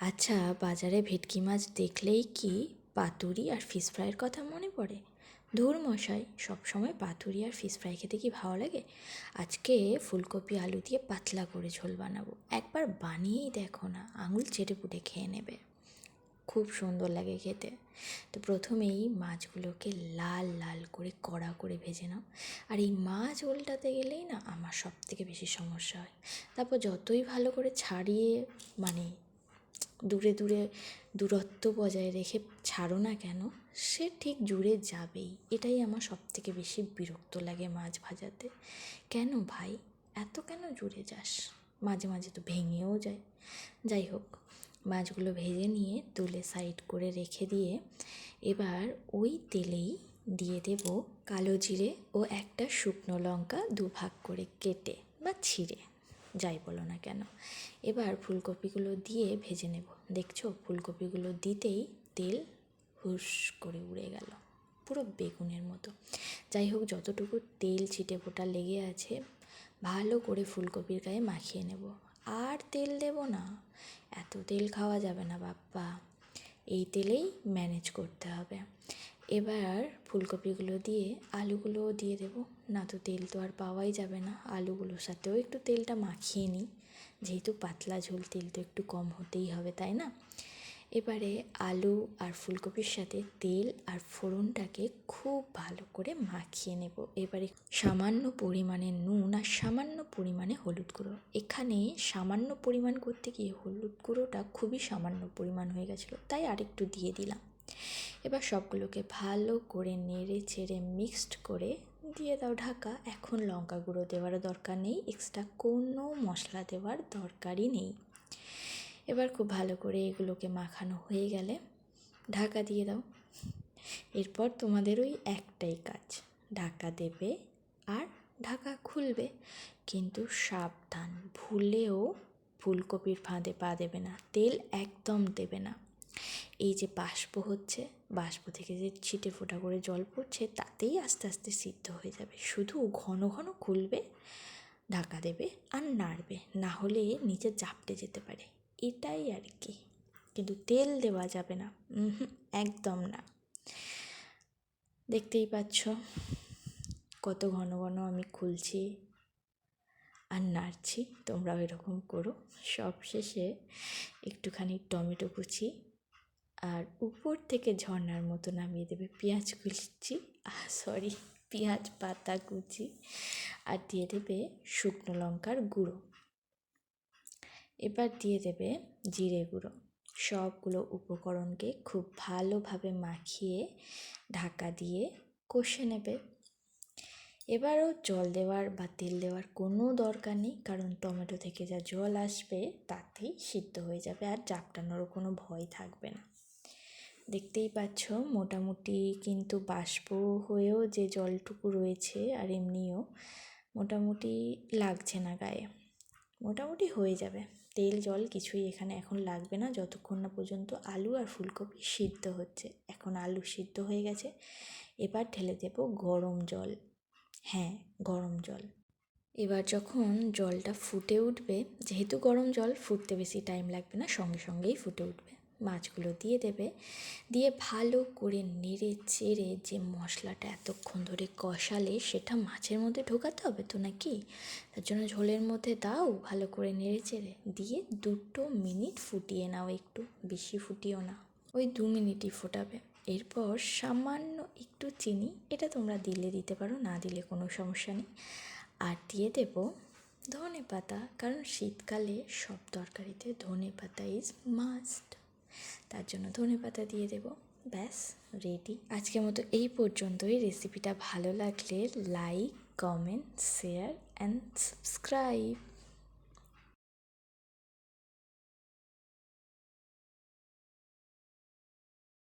আচ্ছা বাজারে ভেটকি মাছ দেখলেই কি পাতুরি আর ফিশ ফ্রাইয়ের কথা মনে পড়ে? ধুর মশাই, সবসময় পাতুরি আর ফিশ ফ্রাই খেতে কি ভালো লাগে? আজকে ফুলকপি আলু দিয়ে পাতলা করে ঝোল বানাবো। একবার বানিয়েই দেখো না, আঙুল চেটে পুটে খেয়ে নেবে। খুব সুন্দর লাগে খেতে। তো প্রথমেই মাছগুলোকে লাল লাল করে কড়া করে ভেজে নাও। আর এই মাছ উল্টাতে গেলেই না আমার সব থেকে বেশি সমস্যা হয়। তারপর যতই ভালো করে ছাড়িয়ে মানে দূরে দূরে দূরত্ব বজায় রেখে ছাড়ো না কেন, সে ঠিক জুড়ে যাবেই। এটাই আমার সব থেকে বেশি বিরক্ত লাগে মাছ ভাজাতে। কেন ভাই? এত কেন জুড়ে যাস? মাঝে মাঝে তো ভেঙেও যায়। যাই হোক, মাছগুলো ভেজে নিয়ে তুলে সাইড করে রেখে দিয়ে এবার ওই তেলেই দিয়ে দেব কালো জিরে ও একটা শুকনো লঙ্কা দুভাগ করে কেটে বা ছিঁড়ে। যাই বলো না কেন। এবার ফুলকপিগুলো দিয়ে ভেজে নেব। দেখছ? ফুলকপিগুলো দিতেই তেল হুস করে উড়ে গেল। পুরো বেগুনের মতো। যাই হোক, যতটুকু তেল ছিটে ফোটা লেগে আছে, ভালো করে ফুলকপির গায়ে মাখিয়ে নেব। আর তেল দেব না। এত তেল খাওয়া যাবে না, বাপ্পা। এই তেলেই ম্যানেজ করতে হবে। এবার ফুলকপিগুলো দিয়ে আলুগুলোও দিয়ে দেবো। না তো তেল তো আর পাওয়াই যাবে না। আলুগুলোর সাথেও একটু তেলটা মাখিয়ে নিই। যেহেতু পাতলা ঝোল, তেল তো একটু কম হতেই হবে, তাই না? এবারে আলু আর ফুলকপির সাথে তেল আর ফোড়নটাকে খুব ভালো করে মাখিয়ে নেব। এবারে সামান্য পরিমাণে নুন আর সামান্য পরিমাণে হলুদ গুঁড়ো। এখানে সামান্য পরিমাণ করতে গিয়ে হলুদ গুঁড়োটা খুবই সামান্য পরিমাণ হয়ে গেছিল, তাই আরেকটু দিয়ে দিলাম। এবার সবগুলোকে ভালো করে নেড়ে চেড়ে মিক্সড করে দিয়ে দাও ঢাকা। এখন লঙ্কা গুঁড়ো দেওয়ার দরকার নেই এক্সট্রা কোনো মশলা দেওয়ার দরকারই নেই। এবার খুব ভালো করে এগুলোকে মাখানো হয়ে গেলে ঢাকা দিয়ে দাও। এরপর তোমাদের ওই একটাই কাজ, ঢাকা দেবে আর ঢাকা খুলবে। কিন্তু সাবধান, ভুলেও ফুলকপির ফাঁদে পা দেবে না, তেল একদম দেবে না। এই যে বাষ্প হচ্ছে, বাষ্প থেকে যে ছিটে ফোটা করে জল পড়ছে, তাতেই আস্তে আস্তে সিদ্ধ হয়ে যাবে। শুধু ঘন ঘন খুলবে, ঢাকা দেবে আর নাড়বে, না হলে নিচে চাপটে যেতে পারে। এটাই আর কি। কিন্তু তেল দেওয়া যাবে না। একদম না। দেখতেই পাচ্ছ কত ঘন ঘন আমি খুলছি আর নাড়ছি। তোমরাও এরকম করো। সব শেষে একটুখানি টমেটো কুচি আর উপর থেকে ঝর্নার মতো নামিয়ে দেবে। পেঁয়াজ কুচি সরি পেঁয়াজ, পাতা কুচি আর দিয়ে দেবে শুকনো লঙ্কার গুঁড়ো। এবার দিয়ে দেবে জিরে গুঁড়ো। সবগুলো উপকরণকে খুব ভালোভাবে মাখিয়ে ঢাকা দিয়ে কষে নেবে। এবারও জল দেওয়ার বা তেল দেওয়ার কোনো দরকার নেই, কারণ টমেটো থেকে যা জল আসবে তাতেই সিদ্ধ হয়ে যাবে আর চাপটানোরও কোনো ভয় থাকবে না। দেখতেই পাচ্ছ, মোটামুটি কিন্তু বাষ্প হয়েও যে জলটুকু রয়েছে আর এমনিও মোটামুটি লাগছে না গায়ে। মোটামুটি হয়ে যাবে। তেল, জল কিছুই এখানে এখন লাগবে না, যতক্ষণ না পর্যন্ত আলু আর ফুলকপি সিদ্ধ হচ্ছে। এখন আলু সিদ্ধ হয়ে গেছে। এবার ঢেলে দেব গরম জল। হ্যাঁ গরম জল। এবার যখন জলটা ফুটে উঠবে, যেহেতু গরম জল, ফুটতে বেশি টাইম লাগবে না, সঙ্গে সঙ্গেই ফুটে উঠবে। মাছগুলো দিয়ে দেবে। দিয়ে ভালো করে নেড়ে চেড়ে যে মশলাটা এতক্ষণ ধরে কষালে, সেটা মাছের মধ্যে ঢোকাতে হবে তো নাকি? তার জন্য ঝোলের মধ্যে দাও, ভালো করে নেড়ে চেড়ে। দিয়ে দুটো মিনিট ফুটিয়ে নাও একটু, বেশি ফুটিও না। ওই দু মিনিটই ফোটাবে। এরপর সামান্য একটু চিনি, এটা তোমরা দিলে দিতে পারো, না দিলে কোনো সমস্যা নেই। আর দিয়ে দেবো ধনে পাতা, কারণ শীতকালে সব তরকারিতে ধনে পাতা ইজ মাস্ট তার জন্য ধনে পাতা দিয়ে দেবো। ব্যাস রেডি আজকের মতো এই পর্যন্তই। রেসিপিটা ভালো লাগলে like comment share and subscribe